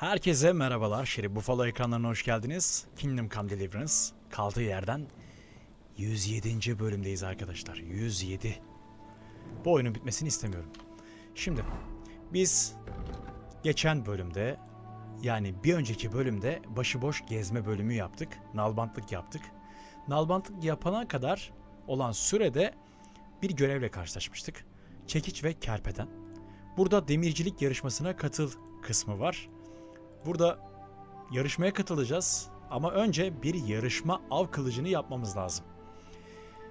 Herkese merhabalar. Şerif Buffalo ekranlarına hoş geldiniz. Kingdom Come Deliverance kaldığı yerden 107. bölümdeyiz arkadaşlar. 107. Bu oyunun bitmesini istemiyorum. Şimdi biz geçen bölümde yani bir önceki bölümde başıboş gezme bölümü yaptık. Nalbantlık yaptık. Nalbantlık yapana kadar olan sürede bir görevle karşılaşmıştık. Çekiç ve kerpeten. Burada demircilik yarışmasına katıl kısmı var. Burada yarışmaya katılacağız ama önce bir yarışma av kılıcını yapmamız lazım.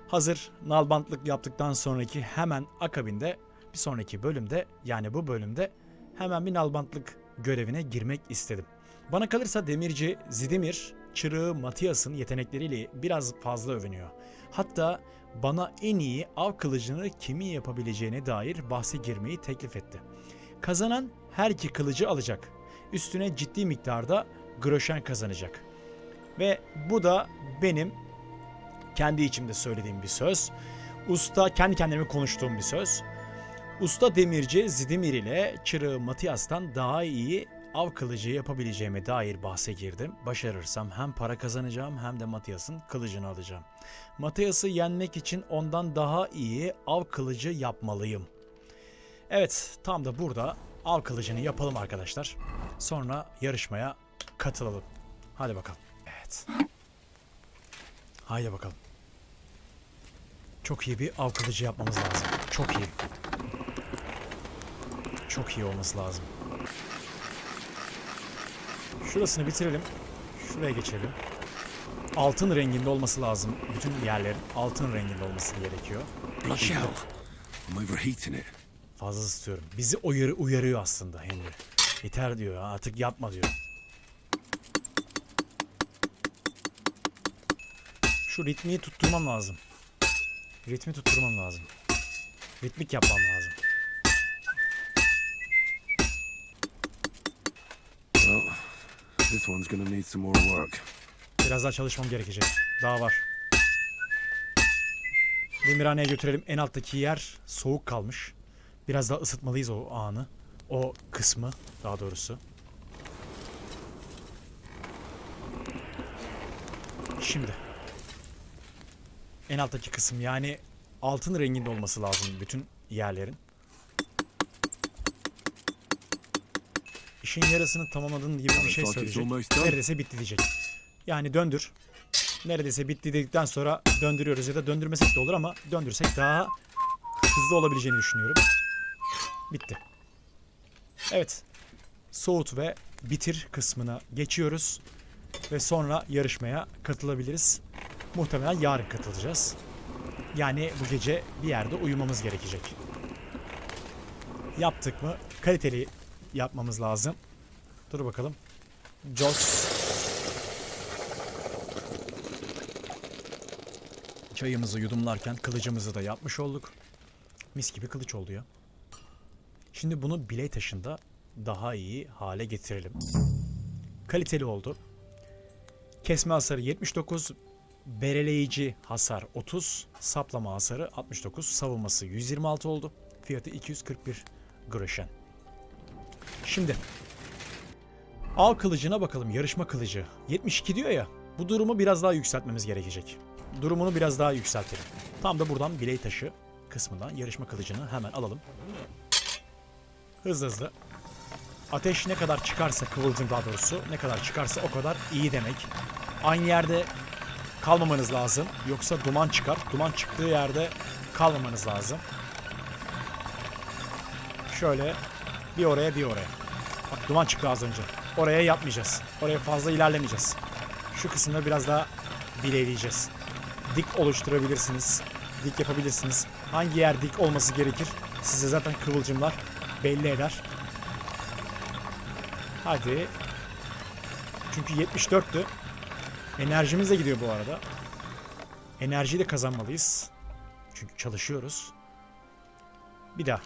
Hazır nalbantlık yaptıktan sonraki hemen akabinde bir sonraki bölümde yani bu bölümde hemen bir nalbantlık görevine girmek istedim. Bana kalırsa demirci Zidimir, çırığı Matias'ın yetenekleriyle biraz fazla övünüyor. Hatta bana en iyi av kılıcını kimin yapabileceğine dair bahse girmeyi teklif etti. Kazanan her iki kılıcı alacak. Üstüne ciddi miktarda groşen kazanacak. Ve bu da benim kendi içimde söylediğim bir söz. Usta kendi kendime konuştuğum bir söz. Usta demirci Zidimir ile çırağı Matias'tan daha iyi av kılıcı yapabileceğime dair bahse girdim. Başarırsam hem para kazanacağım hem de Matias'ın kılıcını alacağım. Matias'ı yenmek için ondan daha iyi av kılıcı yapmalıyım. Evet tam da burada av kılıcını yapalım arkadaşlar. Sonra yarışmaya katılalım. Hadi bakalım. Evet. Haydi bakalım. Çok iyi bir av kılıcı yapmamız lazım. Çok iyi. Çok iyi olması lazım. Şurasını bitirelim. Şuraya geçelim. Altın renginde olması lazım. Bütün yerlerin altın renginde olması gerekiyor. Watch out. I'm overheating it. Fazla ısıtıyorum. Bizi uyarı, uyarıyor aslında Henry. Yeter diyor artık yapma diyor. Şu ritmi tutturmam lazım. Ritmi tutturmam lazım. Ritmik yapmam lazım. Well, this one's gonna need some more work. Biraz daha çalışmam gerekecek. Daha var. Demirhaneye götürelim. En alttaki yer soğuk kalmış. Biraz daha ısıtmalıyız o anı. O kısmı daha doğrusu. Şimdi. En alttaki kısım yani altın renginde olması lazım bütün yerlerin. İşin yarısını tamamladığın gibi bir şey söyleyecek. Neredeyse bitti diyecek. Yani döndür. Neredeyse bitti dedikten sonra döndürüyoruz ya da döndürmesek de olur ama döndürsek daha hızlı olabileceğini düşünüyorum. Bitti. Evet. Soğut ve bitir kısmına geçiyoruz. Ve sonra yarışmaya katılabiliriz. Muhtemelen yarın katılacağız. Yani bu gece bir yerde uyumamız gerekecek. Yaptık mı kaliteli yapmamız lazım. Dur bakalım. Jos. Çayımızı yudumlarken kılıcımızı da yapmış olduk. Mis gibi kılıç oldu ya. Şimdi bunu biley taşında daha iyi hale getirelim. Kaliteli oldu. Kesme hasarı 79, bereleyici hasar 30, saplama hasarı 69, savunması 126 oldu. Fiyatı 241 groşen. Şimdi Av kılıcına bakalım yarışma kılıcı. 72 diyor ya. Bu durumu biraz daha yükseltmemiz gerekecek. Durumunu biraz daha yükseltelim. Tam da buradan biley taşı kısmından yarışma kılıcını hemen alalım. Hızlı hızlı. Ateş ne kadar çıkarsa kıvılcım daha doğrusu ne kadar çıkarsa o kadar iyi demek. Aynı yerde kalmamanız lazım. Yoksa duman çıkar. Duman çıktığı yerde kalmamanız lazım. Şöyle bir oraya bir oraya. Bak duman çıktı az önce. Oraya yapmayacağız. Oraya fazla ilerlemeyeceğiz. Şu kısımda biraz daha bileyleyeceğiz. Dik oluşturabilirsiniz. Dik yapabilirsiniz. Hangi yer dik olması gerekir? Size zaten kıvılcımlar belli eder. Hadi. Çünkü 74'tü. Enerjimiz de gidiyor bu arada. Enerjiyi de kazanmalıyız. Çünkü çalışıyoruz. Bir daha.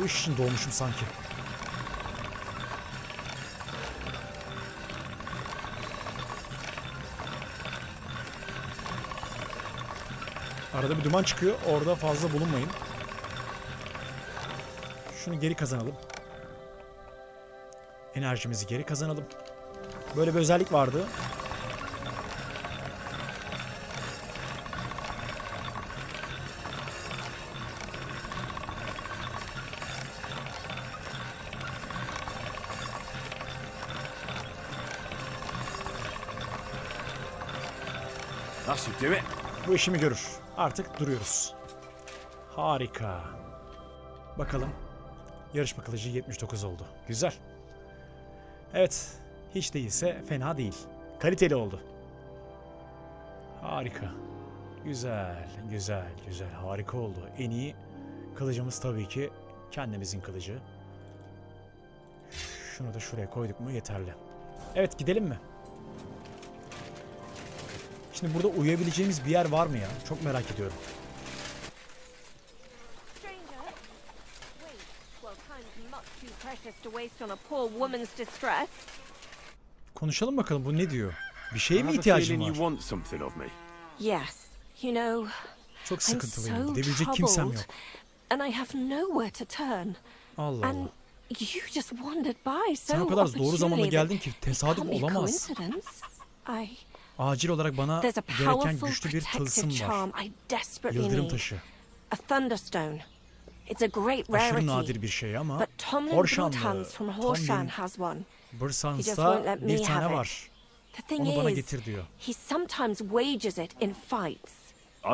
Bu iş için doğmuşum sanki. Arada bir duman çıkıyor. Orada fazla bulunmayın. Şunu geri kazanalım. Enerjimizi geri kazanalım. Böyle bir özellik vardı. Should do it. Bu işimi görür. Artık duruyoruz. Harika. Bakalım. Yarışma kılıcı 79 oldu. Güzel. Evet. Hiç değilse fena değil. Kaliteli oldu. Harika. Güzel, güzel, güzel. Harika oldu. En iyi kılıcımız tabii ki kendimizin kılıcı. Şunu da şuraya koyduk mu yeterli. Evet gidelim mi? Şimdi burada uyuyabileceğimiz bir yer var mı ya? Çok merak ediyorum. Konuşalım bakalım bu ne diyor? Bir şeye mi ihtiyacın var? Yes. You know, Çok sıkıntılıyım. Gidebilecek kimsem yok. And I have nowhere to turn. Allah Allah. you just wandered by so Sen o kadar doğru zamanda geldin ki tesadüf olamaz. I Acil olarak bana there's a gereken powerful güçlü bir tılsım protective var. charm I desperately Yıldırım need. taşı. A thunderstone. It's a great Aşırı rarity. nadir bir şey ama But Tomlin Horşanlı, Tomlin has one. He just Bırsans'ta won't let me bir tane have it. var. The thing Onu bana is, getir diyor. he sometimes wages it in fights.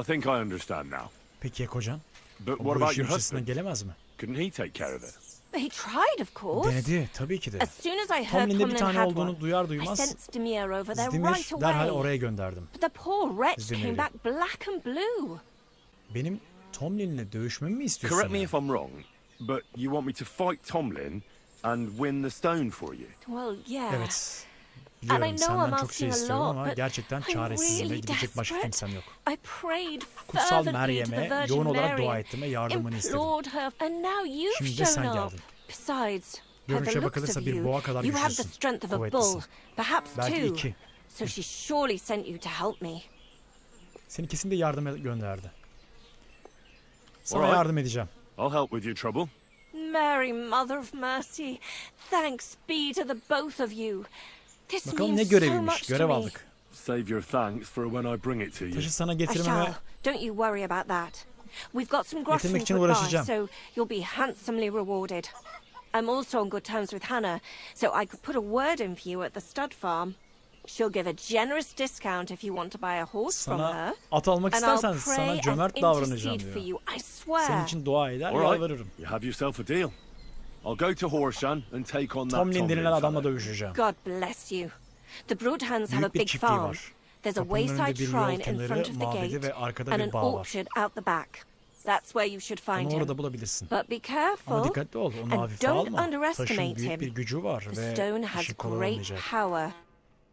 I think I understand now. Peki ya kocan? But what about your husband? gelemez mi? Couldn't he take care of it? He tried, of course. Denedi tabii ki de. As soon as I heard Tomlin'de bir Tomlin tane had olduğunu one, duyar I duymaz sent Demir over there Zdemir right derhal away. oraya gönderdim. But the poor wretch came back black and blue. Benim Tomlin'le dövüşmemi mi istiyorsun? Correct me if I'm wrong, but you want me to fight Tomlin and win the stone for you. Well, yeah. Evet. And I Biliyorum know I'm senden çok şey asking a istiyorum lot, ama but gerçekten I'm çaresizim ve really gidecek başka desperate. kimsem yok. I prayed Kutsal fervently to the Meryem'e Virgin yoğun olarak Mary dua ettim ve yardımını istedim. implored her, and now you've Şimdi de sen shown up. geldin. Besides, by Görünüşe looks bakılırsa of bir you, boğa kadar you have the güçlüsün, strength of a kuvvetlisin. bull, perhaps Belki two. iki. So she surely sent you to help me. Seni kesin de yardıma gönderdi. Sana Alright. yardım edeceğim. I'll help with your trouble. Mary, Mother of Mercy, thanks be to the both of you. This Bakalım ne means so göreviymiş. much to Görev me. aldık. Save your thanks for when I bring it to you. Taşı sana I getirmeme shall. Don't you worry about that. We've got some groschen Getirmek için uğraşacağım. so you'll be handsomely rewarded. I'm also on good terms with Hannah, so I could put a word in for you at the stud farm. She'll give a generous discount if you want to buy a horse from sana her. at almak And I'll istersen pray sana and cömert davranacağım intercede for diyor. you. I swear. Senin için dua eder, All right, yalvarırım. you have yourself a deal. I'll go to Horshan and take on that Tomlin denilen adamla dövüşeceğim. God bless you. The Broadhands have a Büyük bir big çiftliği farm. var. There's a Kapının önünde wayside bir yol shrine in kenarı, front of the mabedi gate ve arkada and bir an bağ var. orchard out the back. That's where you should find Onu him. orada bulabilirsin. But be careful. Ama dikkatli ol, onu and hafife don't alma. Taşın underestimate büyük bir him. gücü var The ve stone has işi kolay great olmayacak. power.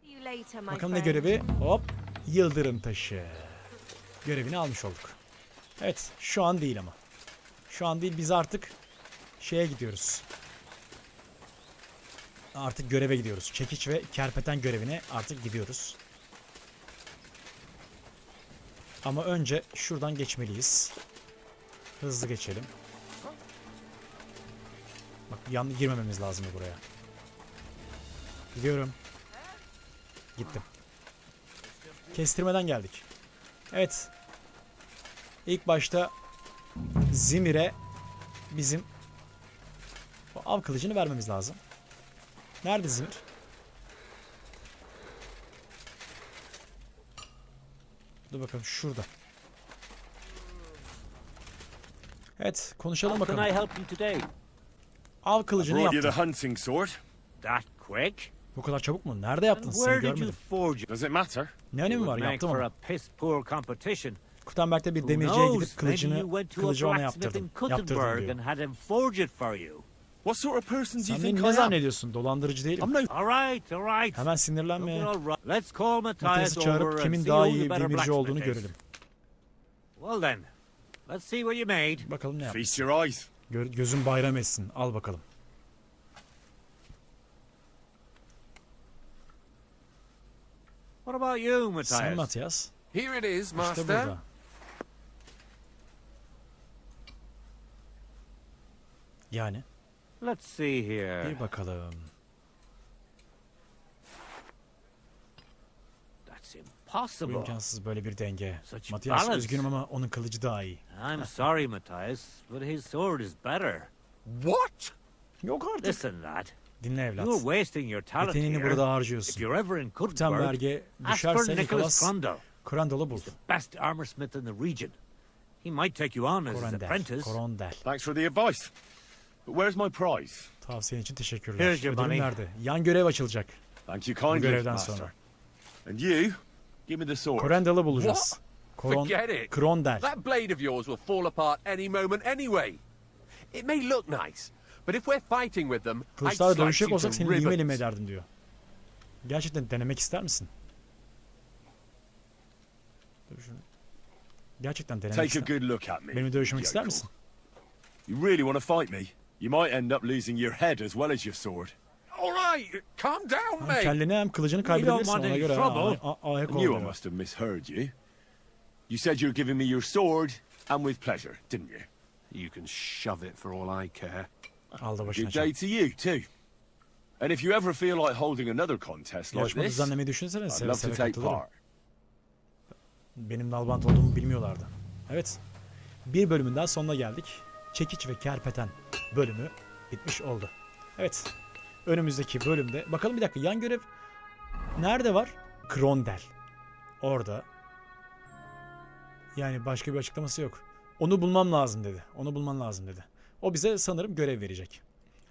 See you later, my Bakalım ne friend. görevi? Hop, yıldırım taşı. Görevini almış olduk. Evet, şu an değil ama. Şu an değil, biz artık şeye gidiyoruz. Artık göreve gidiyoruz. Çekiç ve kerpeten görevine artık gidiyoruz. Ama önce şuradan geçmeliyiz. Hızlı geçelim. Bak yan girmememiz lazım buraya. Gidiyorum. Gittim. Kestirmeden geldik. Evet. İlk başta Zimir'e bizim av kılıcını vermemiz lazım. Nerede Zimir? Dur bakalım şurada. Evet konuşalım bakalım. help you today? Av kılıcını yaptım. hunting sword. That quick? Bu kadar çabuk mu? Nerede yaptın? And Seni görmedim. forge it? Does it matter? Ne önemi var? Yaptım ama. Kutanberg'de bir demirciye gidip kılıcını kılıcı ona yaptırdım. Yaptırdım diyor. What sort of person do Sen you beni think ne I am? zannediyorsun? Dolandırıcı değilim. I'm no All right, all right. Hemen sinirlenme Okay, ya. all right. Let's call Matthias Matthias'ı over çağırıp and kimin see daha who iyi better demirci olduğunu blacksmith is. görelim. Well then, let's see what you made. Bakalım ne yaptı. feast your eyes. Gö- gözün bayram etsin. Al bakalım. What about you, Sen Matthias? Matias. Here it is, İşte Master. burada. Yani Let's see here. bir bakalım. That's Bu impossible. imkansız böyle bir denge. Such Matias balance. üzgünüm ama onun kılıcı daha iyi. I'm sorry, Matthias, but his sword is better. What? Yok artık. Listen, lad. Dinle evlat. You're wasting your talent Yeteneğini here. burada If harcıyorsun. you're ever in Gutenberg'e ask for düşerse Nicholas Nicholas Crondell. Crandall'ı bul. Best armorsmith in the region. He might take you on as his Korandel. apprentice. Korondel. Thanks for the advice. But where's my prize? Tavsiyen için teşekkürler. Here's your money. nerede? Yan görev açılacak. Thank you Bu kindly, görevden Master. sonra. And you, give me the sword. Korandal'ı bulacağız. Koron, Forget it. Krondel. That blade of yours will fall apart any moment anyway. It may look nice, but if we're fighting with them, I'd Kılıçlarla slice dövüşecek you olsak to seni lime lime ribbons. ederdim diyor. Gerçekten denemek ister misin? Dövüşün- Gerçekten denemek Take a ister good look at me. Benimle dövüşmek ister yokel. misin? You really want to fight me? You might end up losing your head as well as your sword. All right, calm down, Hem mate. kelleni hem kılıcını don't kaybedebilirsin want ona any göre. trouble. a- a- Ayak I knew I must have misheard you. You said you were giving me your sword, and with pleasure, didn't you? You can shove it for all I care. Al da başına Good day to you, too. And if you ever feel like holding another contest like Yarışma this, düzenlemeyi düşünsene I'd seve love to seve take katılırım. part. Benim nalbant olduğumu bilmiyorlardı. Evet. Bir bölümün daha sonuna geldik. Çekiç ve Kerpeten bölümü bitmiş oldu. Evet. Önümüzdeki bölümde bakalım bir dakika yan görev nerede var? Krondel. Orada. Yani başka bir açıklaması yok. Onu bulmam lazım dedi. Onu bulman lazım dedi. O bize sanırım görev verecek.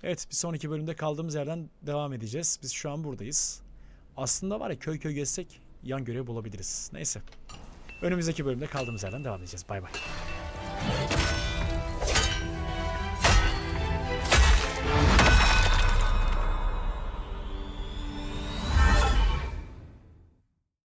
Evet bir sonraki bölümde kaldığımız yerden devam edeceğiz. Biz şu an buradayız. Aslında var ya köy köy gezsek yan görev bulabiliriz. Neyse. Önümüzdeki bölümde kaldığımız yerden devam edeceğiz. Bay bay.